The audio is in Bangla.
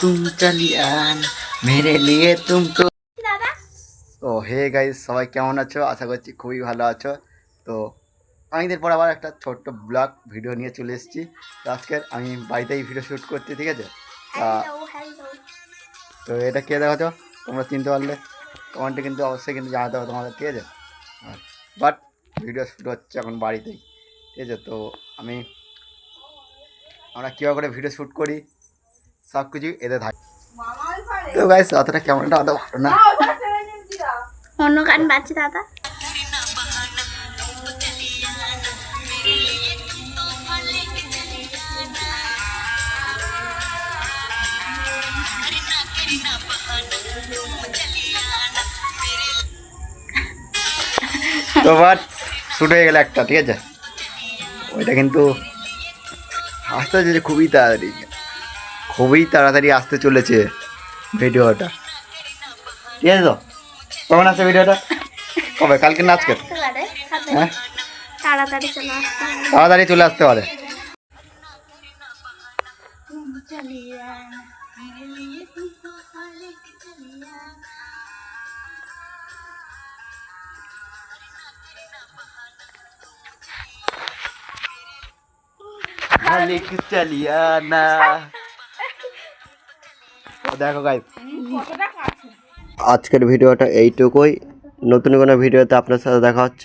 তুম চলি মেরে লিয়ে তুম তো তো হে গাইজ সবাই কেমন আছো? আশা করছি খুবই ভালো আছো। তো অনেকদিন পর আবার একটা ছোট্ট ব্লগ ভিডিও নিয়ে চলে এসেছি। তো আজকে আমি বাড়িতেই ভিডিও শ্যুট করছি ঠিক আছে? তো এটা কে দেখাচ্ছ তোমরা চিনতে পারলে। কমেন্টে কিন্তু অবশ্যই কিন্তু জানাতে হবে তোমাদের ঠিক আছে? বাট ভিডিও শ্যুট হচ্ছে এখন বাড়িতেই ঠিক আছে? তো আমি আমরা কীভাবে করে ভিডিও শ্যুট করি? সব কিছু এতে থাকি তো গাইস অতটা কেমনটা অত ভালো না অন্য গান বাজছে দাদা তো বাট শ্যুট হয়ে গেলে একটা ঠিক আছে ওইটা কিন্তু আসতে চলেছে খুবই তাড়াতাড়ি খুবই তাড়াতাড়ি আসতে চলেছে ভিডিওটা। ঠিক আছে তো? কখন আসছে ভিডিওটা? কবে? কালকে না আজকে? আসতে পারে হ্যাঁ তাড়াতাড়ি চলে আসতে পারে। তাড়াতাড়ি চলে দেখো গাইস আজকের ভিডিওটা এইটুকুই। নতুন কোনো ভিডিওতে আপনার সাথে দেখা হচ্ছে।